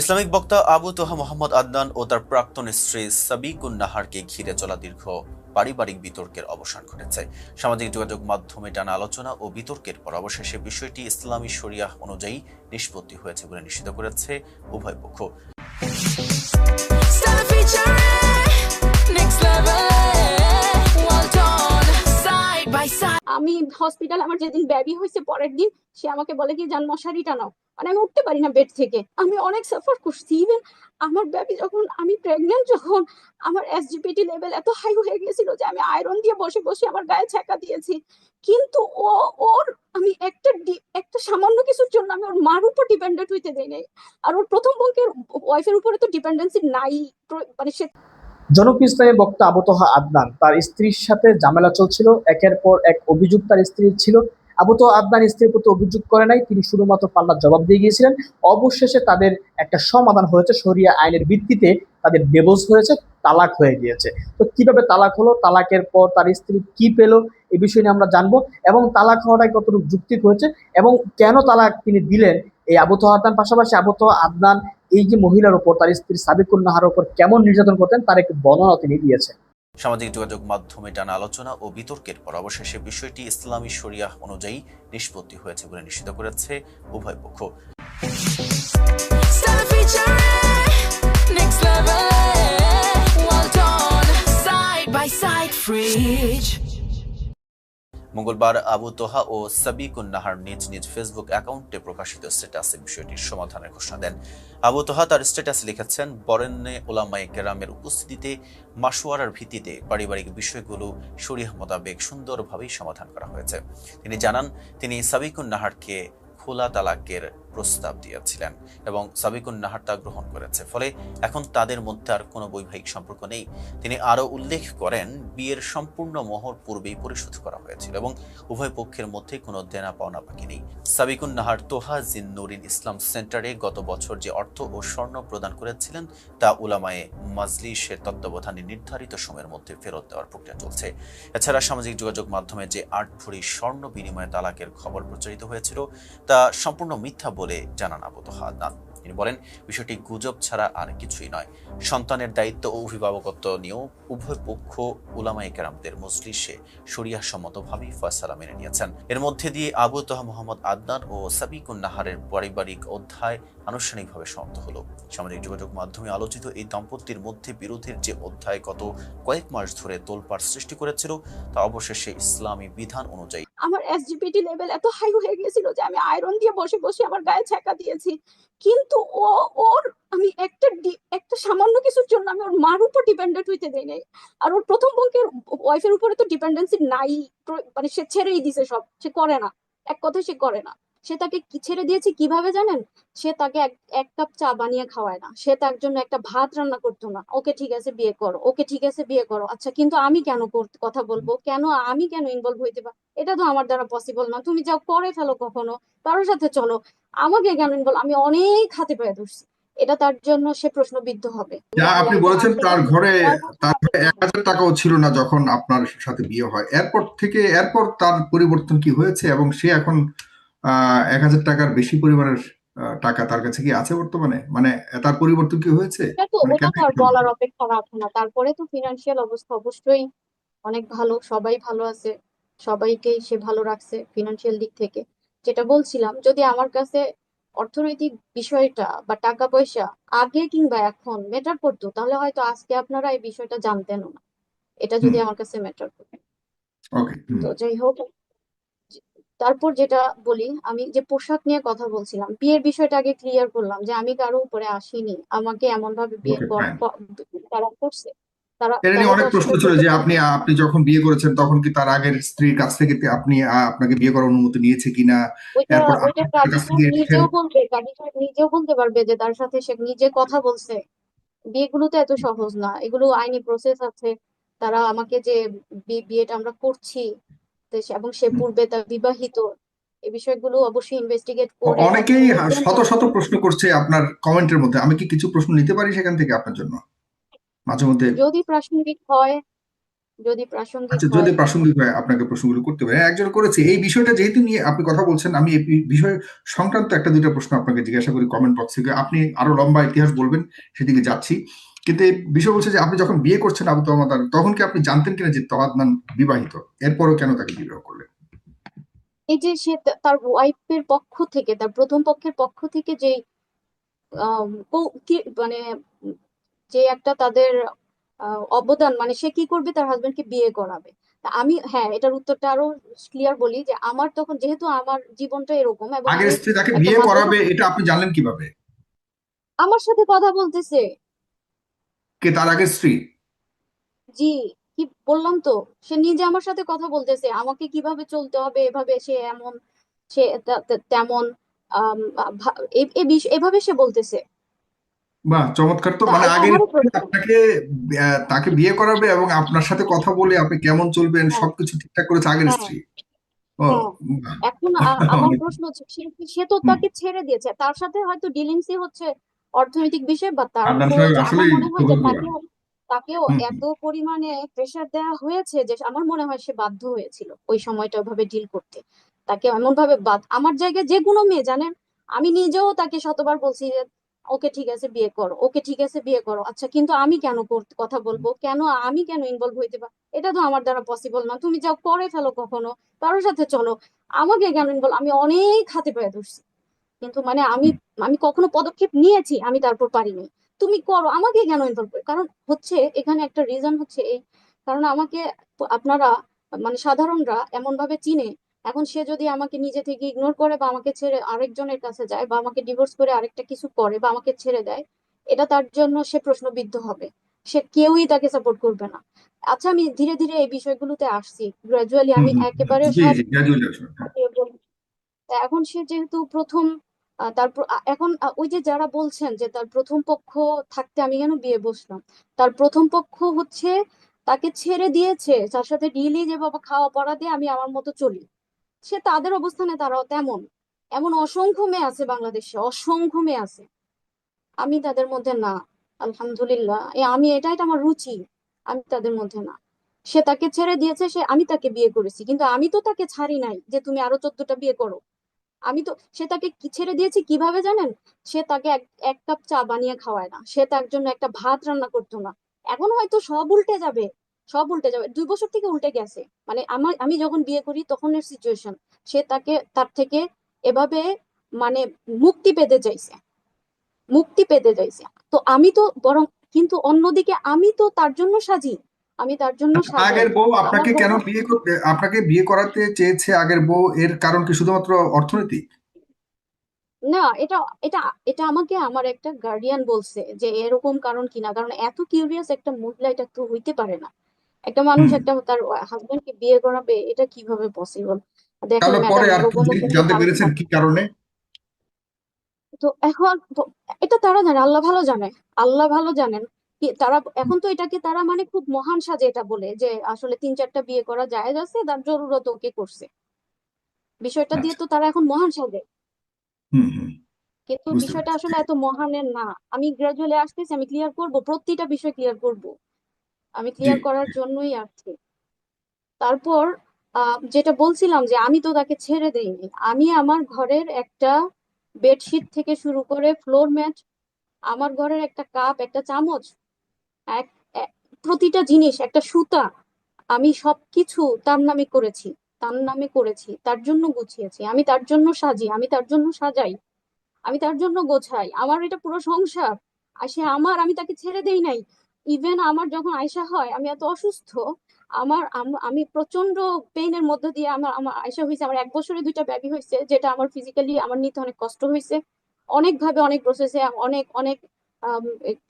Islamic বক্তা আবু তোহা মোহাম্মদ আদনান ও তার প্রাক্তন স্ত্রী সাবিকুন নাহারকে ঘিরে চলা দীর্ঘ পারিবারিক বিতর্কের অবসান ঘটেছে। সামাজিক যোগাযোগ মাধ্যমে টানা আলোচনা ও বিতর্কের পর অবশেষে বিষয়টি ইসলামী শরিয়াহ অনুযায়ী নিষ্পত্তি হয়েছে বলে নিশ্চিত করেছে উভয় পক্ষ. আমি হসপিটাল আমার যেদিন বেবি হয়েছে পরের দিন সে আমাকে বলে কি যান মশারি টানাও মানে আমি উঠতে পারি না বেড থেকে। আমি অনেক সাফার করছি। ইভেন আমার বেবি যখন আমি প্রেগনেন্ট যখন আমার এসজিপিটি লেভেল এত হাই হয়ে গিয়েছিল যে আমি আয়রন দিয়ে বসে বসে আমার গায়ে ছ্যাঁকা দিয়েছি। কিন্তু ও, ওর আমি একটা একটা সামান্য কিছুর জন্য আমি ওর মার উপর ডিপেন্ডেন্ট হইতে দেই নাই। আর ওর প্রথম পক্ষের ওয়াইফের উপরে তো ডিপেন্ডেন্সি নাই। মানে সে জনপ্রিয় ইসলামী বক্তা আবুতহা আদনান, তার স্ত্রীর সাথে ঝামেলা চলছিল। একের পর এক অভিযোগ তার স্ত্রীর ছিল। আবুতহা আদনান স্ত্রীর প্রতি অভিযোগ করে নাই, তিনি শুধুমাত্র পাল্লার জবাব দিয়ে গিয়েছিলেন। অবশেষে তাদের একটা সমাধান হয়েছে, শরিয়া আইনের ভিত্তিতে তাদের ডিভোর্স হয়েছে, তালাক হয়ে গিয়েছে। তো কীভাবে তালাক হলো, তালাকের পর তার স্ত্রী কি পেল, এ বিষয় নিয়ে আমরা জানব এবং তালাক হওয়াটা কতটুকু যুক্তিক হয়েছে এবং কেন তালাক তিনি দিলেন, এই আবুতহা আদনান পাশাপাশি আবুতহা আদনান এই যে মহিলার উপর, তার স্ত্রী সাবিকুল নাহার উপর কেমন নির্যাতন করতেন, তার একটি বর্ণনা তিনি দিয়েছেন। সামাজিক যোগাযোগ মাধ্যমে টানা আলোচনা ও বিতর্কের পর অবশেষে বিষয়টি ইসলামী শরিয়াহ অনুযায়ী নিষ্পত্তি হয়েছে বলে নিশ্চিত করেছে উভয় পক্ষ side. Fridge. মঙ্গলবার আবু তোহা ও সাবিকুন নাহার নিজ নিজ ফেসবুক অ্যাকাউন্টে প্রকাশিত স্ট্যাটাসে বিষয়টির সমাধানের ঘোষণা দেন। আবু তোহা তার স্ট্যাটাস লিখেছেন বরেন্নে ওলামায়ে কেরামের উপস্থিতিতে মাসোয়ারার ভিত্তিতে পারিবারিক বিষয়গুলো শরীহ মোতাবেক সুন্দরভাবেই সমাধান করা হয়েছে। তিনি জানান, তিনি সাবিকুন নাহারকে খোলা তালাকের প্রস্তাব দিয়েছিলেন এবং সাবিকুন নাহার তা গ্রহণ করেছে। ফলে এখন তাদের মধ্যে আর কোনো বৈবাহিক সম্পর্ক নেই। তিনি আরও উল্লেখ করেন, বিয়ের সম্পূর্ণ মোহর পূর্বেই পরিশোধ করা হয়েছিল এবং উভয় পক্ষের মধ্যে কোনো দেনা পাওনা বাকি নেই। সাবিকুন নাহার তোহা জিন নুরিন ইসলাম সেন্টারে গত বছর যে অর্থ ও স্বর্ণ প্রদান করেছিলেন, তা উলামায়ে মাজলিসের তত্ত্বাবধানে নির্ধারিত সময়ের মধ্যে ফেরত দেওয়ার প্রক্রিয়া চলছে। এছাড়া সামাজিক যোগাযোগ মাধ্যমে যে আট ভরি স্বর্ণ বিনিময়ে তালাকের খবর প্রচারিত হয়েছিল, তা সম্পূর্ণ মিথ্যা জানান আবু তোহা আদনান তিনি বলেন, বিষয়টি গুজব ছাড়া আর কিছুই নয়। সন্তানের দায়িত্ব ও অভিভাবকত্ব নিয়েও উভয় পক্ষ উলামায়ে কেরামদের মজলিসে সম্মতভাবেই ফয়সালা মেনে নিয়েছেন। এর মধ্যে দিয়ে আবু তোহা মোহাম্মদ আদনান ও সাবিকুন নাহারের পারিবারিক অধ্যায় আনুষ্ঠানিকভাবে সমাপ্ত হলো। সামাজিক যোগাযোগ মাধ্যমে আলোচিত এই দম্পতির মধ্যে বিরোধের যে অধ্যায় গত কয়েক মাস ধরে তোলপাড় সৃষ্টি করেছিল, তা অবশেষে ইসলামী বিধান অনুযায়ী আমার এসজিপিটি লেভেল এত হাই হয়ে গিয়েছিল যে আমি আয়রন দিয়ে বসে বসে আমার গায়ে ছ্যাঁকা দিয়েছি। কিন্তু ও, ওর আমি একটা একটা সামান্য কিছুর জন্য আমি ওর মার উপর ডিপেন্ডেন্ট হইতে দেই নাই। আর ওর প্রথম বঙ্কের ওয়াইফের উপরে তো ডিপেন্ডেন্সি নাই। মানে সে ছেড়েই দিছে সব। সে করে না। এক কথায় সে করে না। সে তাকে কি ছেড়ে দিয়েছে কীভাবে জানেন? সে তাকে এক কাপ চা বানিয়ে খাওয়ায় না। সে তার জন্য একটা ভাত রান্না করতো না। ওকে ঠিক আছে বিয়ে করো। ওকে ঠিক আছে বিয়ে করো। আচ্ছা কিন্তু আমি কেন কথা বলব? কেন আমি কেন ইনভলভ হইতে পার এটা তো আমার দ্বারা পসিবল না। তুমি যাও করে ফেলো কখনো। কারোর সাথে চলো। আমাকে কেন ইনভলভ আমি অনেক হাতে পায়ে ধরছি। এটা তার জন্য সে প্রশ্নবিদ্ধ হবে। যা আপনি বলেছেন তার ঘরে তার ঘরে এক হাজার টাকাও ছিল না যখন আপনার সাথে বিয়ে হয়। এরপর থেকে এরপর তার পরিবর্তন কি হয়েছে? এবং সে এখন এক হাজার টাকার বেশি পরিমাণের টাকা তার কাছে কি আছে বর্তমানে? মানে তার পরিবর্তন কি হয়েছে? মানে? বলার অপেক্ষা রাখে না। তারপরে তো ফিনান্সিয়াল অবস্থা অবশ্যই অনেক ভালো সবাই ভালো আছে সবাইকেই সে ভালো রাখছে ফিনান্সিয়াল দিক থেকে। যেটা বলছিলাম যদি আমার কাছে অর্থনৈতিক বিষয়টা বা টাকা পয়সা আগে কিংবা এখন ম্যাটার করতো তাহলে হয়তো আজকে আপনারা এই বিষয়টা জানতেনও না। এটা যদি আমার কাছে ম্যাটার ওকে তো যাই হোক তারপর যেটা বলি আমি যে পোশাক নিয়ে কথা বলছিলাম বিয়ের বিষয়টা আগে ক্লিয়ার করলাম যে আমি কারও উপরে আসিনি। আমাকে এমন ভাবে বিয়ে তারা করছে। অনেক প্রশ্ন ছিল যে আপনি আপনি যখন বিয়ে করেছেন তখন কি তার আগের স্ত্রীর কাছ থেকে আপনি আপনাকে বিয়ে করার অনুমতি নিয়েছে কিনা? নিজেও বলবে নিজেও বলতে পারবে যে তার সাথে সে নিজে কথা বলছে। বিয়েগুলো তো এত সহজ না। এগুলো আইনি প্রসেস আছে। তারা আমাকে যে বিয়েটা আমরা করছি তো এবং সে পূর্বে তার বিবাহিত। এই বিষয়গুলো অবশ্যই ইনভেস্টিগেট করে অনেকেই শত শত প্রশ্ন করছে আপনার কমেন্টের মধ্যে। আমি কি কিছু প্রশ্ন নিতে পারি সেখান থেকে আপনার জন্য? মাঝে মধ্যে যদি প্রাসঙ্গিক হয় যদি প্রাসঙ্গিক আচ্ছা যদি হয় প্রাসঙ্গিক হয় আপনাকে প্রশ্নগুলো করতে পারে। হ্যাঁ, একজন করেছে। এই বিষয়টা যেহেতু নিয়ে আপনি কথা বলছেন আমি এই বিষয় সংক্রান্ত একটা দুইটা প্রশ্ন আপনাকে জিজ্ঞাসা করি কমেন্ট বক্স থেকে। আপনি আরও লম্বা ইতিহাস বলবেন সেদিকে যাচ্ছি। কিন্তু এই বিষয় বলছে যে আপনি যখন বিয়ে করছেন আবু তোহামাদ তখন কি আপনি জানতেন কিনা যে তোহাদনান বিবাহিত? এরপরও কেন তাকে বিবাহ করলেন? এই যে সে তার ওয়াইফের পক্ষ থেকে তার প্রথম পক্ষের পক্ষ থেকে যে মানে যে একটা তাদের অবদান মানে সে কি করবে? তার হাজবেন্ডকে বিয়ে করাবে। আমি হ্যাঁ এটার উত্তরটা আরও ক্লিয়ার বলি যে আমার তখন যেহেতু আমার জীবনটা এরকম এবং আগের স্ত্রী তাকে বিয়ে করাবে এটা আপনি জানলেন কীভাবে? আমার সাথে কথা বলতেছে। কে তার আগের স্ত্রী? জি কি বললাম তো? সে নিজে আমার সাথে কথা বলতেছে। আমাকে কীভাবে চলতে হবে? এভাবে সে এমন সে তেমন এভাবে সে বলতেছে। বাহ চমৎকার তো। মানে প্রশ্ন। আপনাকে তাকে বিয়ে করাবে এবং আপনার সাথে কথা বলে আপনি কেমন চলবেন হ্যাঁ। সবকিছু ঠিকঠাক করেছে আগের হ্যাঁ। স্ত্রী? হ্যাঁ। এখন আমার প্রশ্ন হচ্ছে সে সে তো তাকে ছেড়ে দিয়েছে। তার সাথে হয়তো ডিলিংসই হচ্ছে অর্থনৈতিক বিষয় বা তার আমার মনে হয় যে। তাকেও তাকেও। এত পরিমাণে প্রেশার দেওয়া হয়েছে যে আমার মনে হয় সে বাধ্য হয়েছিল ওই সময়টা ওইভাবে ডিল করতে। তাকে এমন ভাবে বাদ আমার জায়গায় যে কোনো মেয়ে জানেন? আমি নিজেও তাকে শতবার বলছি যে ওকে ঠিক আছে বিয়ে করো। ওকে ঠিক আছে বিয়ে করো। আচ্ছা কিন্তু আমি কেন কথা বলব? কেন আমি কেন ইনভলভ হইতে পার এটা তো আমার দ্বারা পসিবল না। তুমি যাও করে ফেলো কখনো। কারোর সাথে চলো। আমাকে কেন ইনভলভ আমি অনেক হাতে পায়ে ধরছি। কিন্তু মানে আমি আমি কখনো পদক্ষেপ নিয়েছি আমি তারপর পারিনি। তুমি করো আমাকে কেন ইনভলভ কারণ হচ্ছে এখানে একটা রিজন হচ্ছে এই কারণ আমাকে আপনারা মানে সাধারণরা এমন ভাবে চিনে। এখন সে যদি আমাকে নিজে থেকে ইগনোর করে বা আমাকে ছেড়ে আরেকজনের কাছে যায় বা আমাকে ডিভোর্স করে আরেকটা কিছু করে বা আমাকে ছেড়ে দেয় এটা তার জন্য সে প্রশ্নবিদ্ধ হবে। সে কেউই তাকে সাপোর্ট করবে না। আচ্ছা আমি ধীরে ধীরে এই বিষয়গুলোতে আসছি। গ্রাজুয়ালি আমি একেবারে এখন সে যেহেতু প্রথম তারপর এখন ওই যে যারা বলছেন যে তার প্রথম পক্ষ থাকতে আমি কেন বিয়ে বসলাম? তার প্রথম পক্ষ হচ্ছে, তাকে ছেড়ে দিয়েছে, তার সাথে ডিলি যে বাবা খাওয়া পড়া দিয়ে আমি আমার মতো চলি। সে তাদের অবস্থানে তারাও তেমন। এমন অসংখ্য মেয়ে আছে বাংলাদেশে, অসংখ্য মেয়ে আছে। আমি তাদের মধ্যে না, আলহামদুলিল্লাহ। আমি এটাই তো আমার রুচি, আমি তাদের মধ্যে না। সে তাকে ছেড়ে দিয়েছে, সে, আমি তাকে বিয়ে করেছি। কিন্তু আমি তো তাকে ছাড়ি নাই যে তুমি আরও চোদ্দটা বিয়ে করো। আমি তো, সে তাকে কি ছেড়ে দিয়েছি কীভাবে জানেন? সে তাকে এক কাপ চা বানিয়ে খাওয়ায় না। সে তার জন্য একটা ভাত রান্না করতো না। এখন হয়তো সব উল্টে যাবে, সব উল্টে যাবে। দুই বছর থেকে উল্টে গেছে। মানে আমার, আমি যখন বিয়ে করি তখনের সিচুয়েশন সে তাকে, তার থেকে এভাবে মানে মুক্তি পেতে চাইছে। মুক্তি পেতে চাইছে। তো আমি তো বরং, কিন্তু অন্যদিকে আমি তো তার জন্য সাজি। আমি তার জন্য আচ্ছা, আগের বউ আপনাকে কেন বিয়ে করতে আপনাকে বিয়ে করাতে চেয়েছে আগের বউ? এর কারণ কি শুধুমাত্র অর্থনৈতিক? না এটা এটা এটা আমাকে আমার একটা গার্ডিয়ান বলছে যে এরকম কারণ কিনা কারণ এত কিউরিয়াস একটা মহিলা এটা তো হইতে পারে না। একটা মানুষ একটা তার হাজবেন্ডকে বিয়ে করাবে এটা কীভাবে পসিবল দেখেন জানতে কারণ পেরেছেন কি কারণে? তো এখন এটা তারা জানে আল্লাহ ভালো জানে আল্লাহ ভালো জানেন। তারা এখন তো এটাকে তারা মানে খুব মহান সাজে এটা বলে যে আসলে তিন চারটা বিয়ে করা জায়েজ আছে তার জরুরত ওকে করছে। বিষয়টা দিয়ে তো তারা এখন মহান সাজে। কিন্তু বিষয়টা আসলে এত মহানের না। আমি গ্রাজুয়ালি আসতেছি আমি ক্লিয়ার করব প্রতিটা বিষয় ক্লিয়ার করব। আমি ক্লিয়ার করার জন্যই আসছি। তারপর যেটা বলছিলাম যে আমি তো তাকে ছেড়ে দেইনি। আমি আমার ঘরের একটা বেডশিট থেকে শুরু করে ফ্লোর ম্যাট আমার ঘরের একটা কাপ একটা চামচ এক প্রতিটা জিনিস, একটা সুতা, আমি সবকিছু তার নামে করেছি, তার নামে করেছি, তার জন্য গুছিয়েছি, আমি তার জন্য সাজি, আমি তার জন্য সাজাই, আমি তার জন্য গোছাই, আমার এটা পুরো সংসার, আর সে আমার, আমি তাকে ছেড়ে দেই নাই। ইভেন আমার যখন আয়সা হয়, আমি এত অসুস্থ, আমার, আমি প্রচণ্ড পেইনের মধ্য দিয়ে আমার আমার আয়সা হয়েছে, আমার এক বছরে দুইটা বেবি হয়েছে, যেটা আমার ফিজিক্যালি আমার নিতে অনেক কষ্ট হয়েছে। অনেক ভাবে অনেক প্রসেসে অনেক অনেক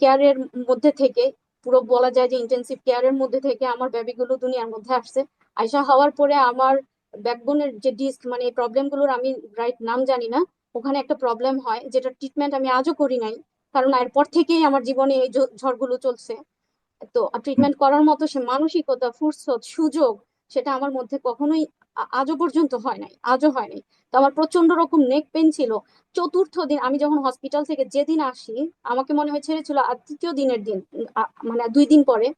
কেয়ারের মধ্যে থেকে পুরো বলা যায় যে ইন্টেন্সিভ কেয়ারের মধ্যে থেকে আমার বেবিগুলো দুনিয়ার মধ্যে আসছে। আয়সা হওয়ার পরে আমার ব্যাকবোনের যে ডিস্ক মানে প্রবলেমগুলোর আমি রাইট নাম জানি না, ওখানে একটা প্রবলেম হয় যেটা ট্রিটমেন্ট আমি আজও করি নাই, কারণ এরপর থেকেই আমার জীবনে এই ঝড়গুলো চলছে। তো ট্রিটমেন্ট করার মতো সে মানসিকতা, ফুরসত, সুযোগ, সেটা আমার মধ্যে কখনোই আজও পর্যন্ত হয় নাই আজও হয় নাই। তো আমার প্রচণ্ড রকম নেক পেন ছিল। চতুর্থ দিন আমি যখন হসপিটাল থেকে যেদিন আসি আমাকে মনে হয় ছেড়েছিল আর তৃতীয় দিনের দিন মানে দুই দিন পরে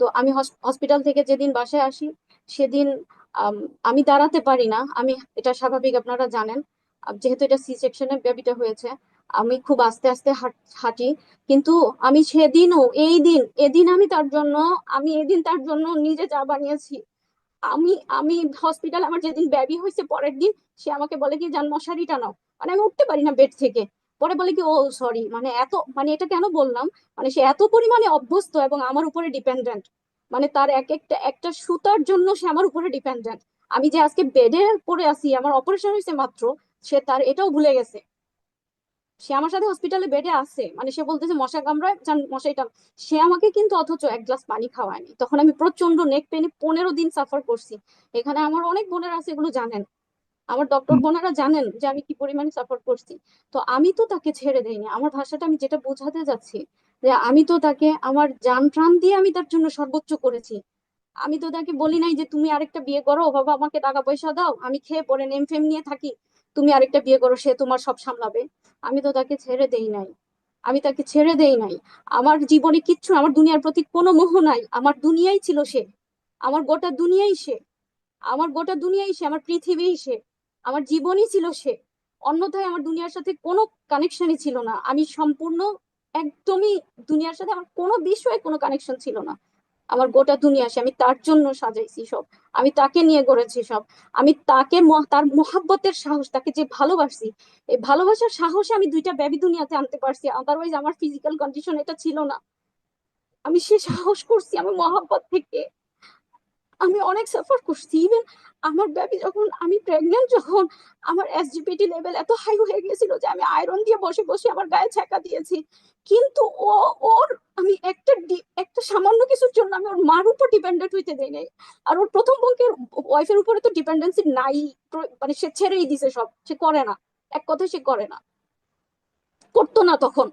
তো আমি হসপিটাল থেকে যেদিন বাসায় আসি সেদিন আম, দাঁড়াতে পারি না। আমি এটা স্বাভাবিক আপনারা জানেন যেহেতু এটা সি সেকশনে বেবিটা হয়েছে আমি খুব আস্তে আস্তে হাঁটি। কিন্তু আমি সেদিনও এই দিন এদিন আমি তার জন্য আমি এদিন তার জন্য নিজে চা বানিয়েছি। আমি আমি হসপিটাল আমার যেদিন বেবি হয়েছে পরের দিন, সে আমাকে বলে কি যান মশারি টানাও মানে আমি উঠতে পারি না বেড থেকে। পরে বলে কি, ও সরি মানে এত মানে এটা কেন বললাম? মানে সে এত পরিমাণে অভ্যস্ত এবং আমার উপরে ডিপেন্ডেন্ট মানে তার এক একটা একটা সুতার জন্য সে আমার উপরে ডিপেন্ডেন্ট আমি যে আজকে বেডে পড়ে আছি, আমার অপারেশন হয়েছে মাত্র, সে তার এটাও ভুলে গেছে। সে আমার সাথে হসপিটালে বেডে আছে। মানে সে বলতেছে মশা কামড়ায় মশাইটা সে আমাকে কিন্তু অথচ এক গ্লাস পানি খাওয়ায়নি। তখন আমি প্রচণ্ড নেক পেনে পনেরো দিন সাফার করছি। এখানে আমার অনেক বোনেরা আছে এগুলো জানেন। আমার ডক্টর বোনেরা জানেন যে আমি কি পরিমাণে সাফার করছি। তো আমি তো তাকে ছেড়ে দেইনি। আমার ভাষাটা আমি যেটা বোঝাতে যাচ্ছি যে আমি তো তাকে আমার যান প্রাণ দিয়ে আমি তার জন্য সর্বোচ্চ করেছি। আমি তো তাকে বলি নাই যে তুমি আরেকটা বিয়ে করো বাবা আমাকে টাকা পয়সা দাও আমি খেয়ে পরে নেম ফেম নিয়ে থাকি। তুমি আরেকটা বিয়ে করো, সে তোমার সব সামলাবে। আমি তো তাকে ছেড়ে দেই নাই। আমি তাকে ছেড়ে দেই নাই। আমার জীবনে কিচ্ছু, আমার দুনিয়ার প্রতি কোনো মোহ নাই। আমার দুনিয়াই ছিল সে। আমার গোটা দুনিয়াই সে। আমার গোটা দুনিয়াই সে, আমার পৃথিবীই সে। আমার জীবনই ছিল সে। অন্যথায় আমার দুনিয়ার সাথে কোনো কানেকশনই ছিল না। আমি সম্পূর্ণ, একদমই দুনিয়ার সাথে আমার কোনো বিষয়ে কোনো কানেকশন ছিল না। আমার গোটা দুনিয়া সে আমি তার জন্য সাজাইছি সব। আমি তাকে নিয়ে গড়েছি সব। আমি তাকে তার মোহাব্বতের সাহস, তাকে যে ভালোবাসি এই ভালোবাসার সাহসে আমি দুইটা ব্যাবি দুনিয়াতে আনতে পারছি। আদারওয়াইজ আমার ফিজিক্যাল কন্ডিশন এটা ছিল না। আমি সে সাহস করছি আমি মহাব্বত থেকে। আমি অনেক সাফার করছি। ইভেন আমার বেবি যখন আমি প্রেগনেন্ট যখন আমার এসজিপিটি লেভেল এত হাই হয়ে গেছিল যে আমি আয়রন দিয়ে বসে বসে আমার গায়ে ছ্যাঁকা দিয়েছি। কিন্তু ও, ওর আমি একটা একটা সামান্য কিছুর জন্য আমি ওর মার উপর ডিপেন্ডেন্ট হইতে দেই নাই। আর ওর প্রথম বোনকে ওয়াইফের উপরে তো ডিপেন্ডেন্সি নাই। মানে সে ছেড়েই দিছে সব। সে করে না। এক কথায় সে করে না। করতো না তখন।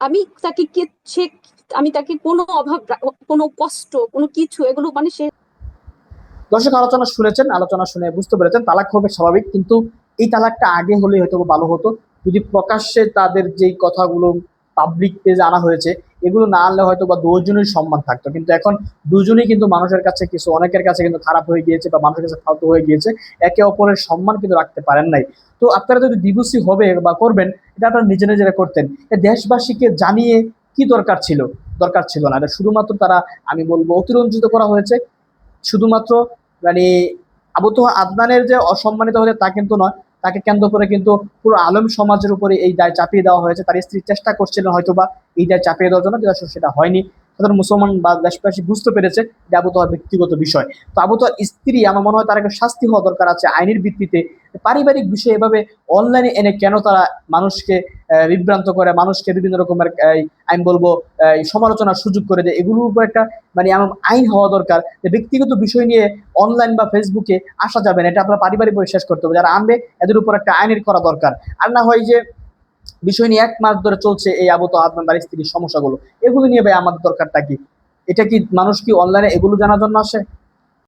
আমি তাকে কে, সে, আমি তাকে কোনো অভাব, কোনো কষ্ট, কোনো কিছু এগুলো মানে সে দর্শক, আলোচনা শুনেছেন, আলোচনা শুনে বুঝতে পেরেছেন, তালাক হবে স্বাভাবিক, কিন্তু এই তালাকটা আগে হলে হয়তো ভালো হতো। যদি প্রকাশ্যে তাদের যেই কথাগুলো পাবলিক পেজে আনা হয়েছে, এগুলো না আনলে হয়তো বা দুজনের সম্মান থাকতো। কিন্তু এখন দুজনেই কিন্তু মানুষের কাছে কিছু, অনেকের কাছে কিন্তু খারাপ হয়ে গিয়েছে বা মানুষের কাছে ফালতু হয়ে গিয়েছে, একে অপরের সম্মান কিন্তু রাখতে পারেন নাই। তো আপনারা যদি ডিভোর্সি হবে বা করবেন, এটা আপনারা নিজে নিজেরা করতেন। দেশবাসীকে জানিয়ে কি দরকার ছিল? দরকার ছিল না। এটা শুধুমাত্র তারা, আমি বলব, অতিরঞ্জিত করা হয়েছে। শুধুমাত্র মানে আবু তোহা আদনানের যে অসম্মানিত হয়েছে তা কিন্তু নয় তাকে কেন্দ্র করে কিন্তু পুরো আলম সমাজের উপরে এই দায় চাপিয়ে দেওয়া হয়েছে। তার স্ত্রী চেষ্টা করছিলেন হয়তো বা এই দায় চাপিয়ে দেওয়ার জন্য সেটা হয়নি। সাধারণ মুসলমান বা দেশবাসী বুঝতে পেরেছে যে আবু ব্যক্তিগত বিষয়। তো আবু স্ত্রী, আমার মনে হয় তার একটা শাস্তি হওয়া দরকার আছে আইনের ভিত্তিতে। পারিবারিক বিষয়ে এভাবে অনলাইনে এনে কেন তারা মানুষকে বিভ্রান্ত করে, মানুষকে বিভিন্ন রকমের আমি বলব সমালোচনার সুযোগ করে দেয়, এগুলোর উপর একটা মানে এমন আইন হওয়া দরকার যে ব্যক্তিগত বিষয় নিয়ে অনলাইন বা ফেসবুকে আসা যাবে না, এটা আপনার পারিবারিকভাবে শেষ করতে হবে, যারা আনবে, এদের উপর একটা আইনের করা দরকার। আর না হয় যে বিষয় নিয়ে এক মাস ধরে চলছে এই আবত আদমান তার স্ত্রীর সমস্যাগুলো, এগুলো নিয়ে ভাই আমাদের দরকারটা কি? এটা কি মানুষ কি অনলাইনে এগুলো জানার জন্য আসে?